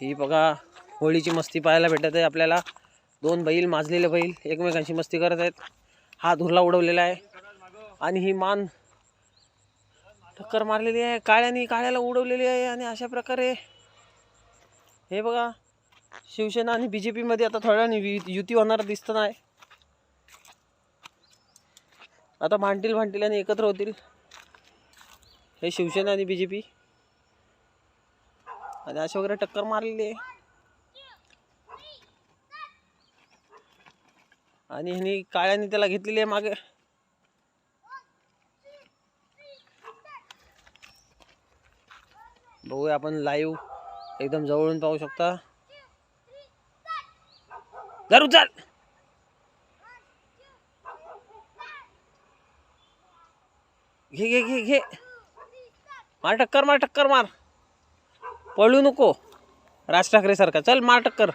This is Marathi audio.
ही बघा होळीची मस्ती पाहायला भेटत आहे आपल्याला. दोन बैल माजलेले बैल एकमेकांशी मस्ती करत आहेत. हा धुरला उडवलेला आहे. आणि ही मान टक्कर मारलेली आहे. काळ्याने काळ्याला उडवलेली आहे आणि अशा प्रकारे हे बघा शिवसेना आणि बी जे पीमध्ये आता थोड्या युती होणार दिसत नाही. आता भांडतील भांडतील आणि एकत्र होतील. हे शिवसेना आणि बी जे पी आणि अशी वगैरे टक्कर मारलेली आहे. आणि ह्यानी काळ्याने त्याला घेतलेली आहे मागे. बघूया आपण लाईव्ह एकदम जवळून पाहू शकता. जरूर चाल घे घे घे घे. मार टक्कर मार टक्कर मार. पळू नको. राज ठाकरेसारखा चल मार टक्कर.